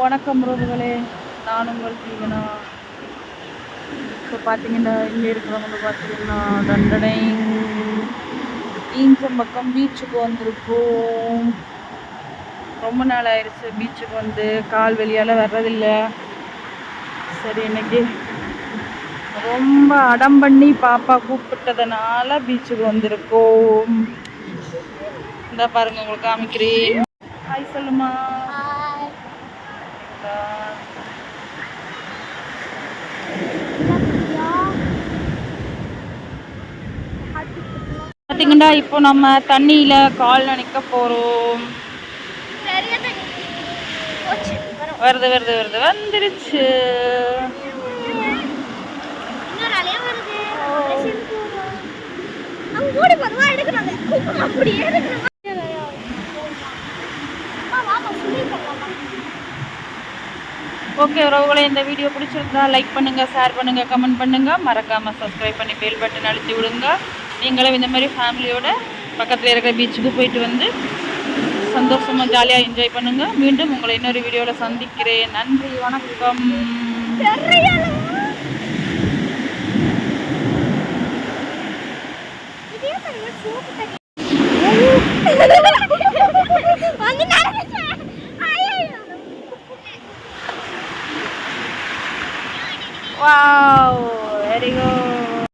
வணக்கம் ரோடுகளே நான் உங்கள் ஜீவனா. இப்போ பார்த்தீங்கன்னா இங்கே இருக்கிறவங்க பார்த்தீங்கன்னா தண்டனை. ஈஞ்சம்பக்கம் பீச்சுக்கு வந்திருக்கோம். ரொம்ப நாள் ஆயிடுச்சு பீச்சுக்கு வந்து. கால் வெளியால் வர்றதில்லை. சரி இன்னைக்கு ரொம்ப அடம் பண்ணி பாப்பா கூப்பிட்டதுனால பீச்சுக்கு வந்திருக்கோம். இந்த பாருங்க உங்களுக்கு காமிக்கிறேன். ஹாய் சொல்லுமா. பார்த்தீங்கன்னா இப்போ நம்ம தண்ணியில கால் நினைக்க போறோம். வருது வருது வருது. வந்துருச்சு. ஓகே உறவுகளை இந்த வீடியோ பிடிச்சிருந்தா லைக் பண்ணுங்கள் ஷேர் பண்ணுங்கள் கமெண்ட் பண்ணுங்கள் மறக்காமல் சப்ஸ்கிரைப் பண்ணி பெல் பட்டன் அழுத்தி விடுங்க. நீங்களும் இந்த மாதிரி ஃபேமிலியோட பக்கத்தில் இருக்கிற பீச்சுக்கு போயிட்டு வந்து சந்தோஷமாக ஜாலியாக என்ஜாய் பண்ணுங்கள் மீண்டும் உங்களை இன்னொரு வீடியோவில் சந்திக்கிறேன். நன்றி வணக்கம். Wow! Very good.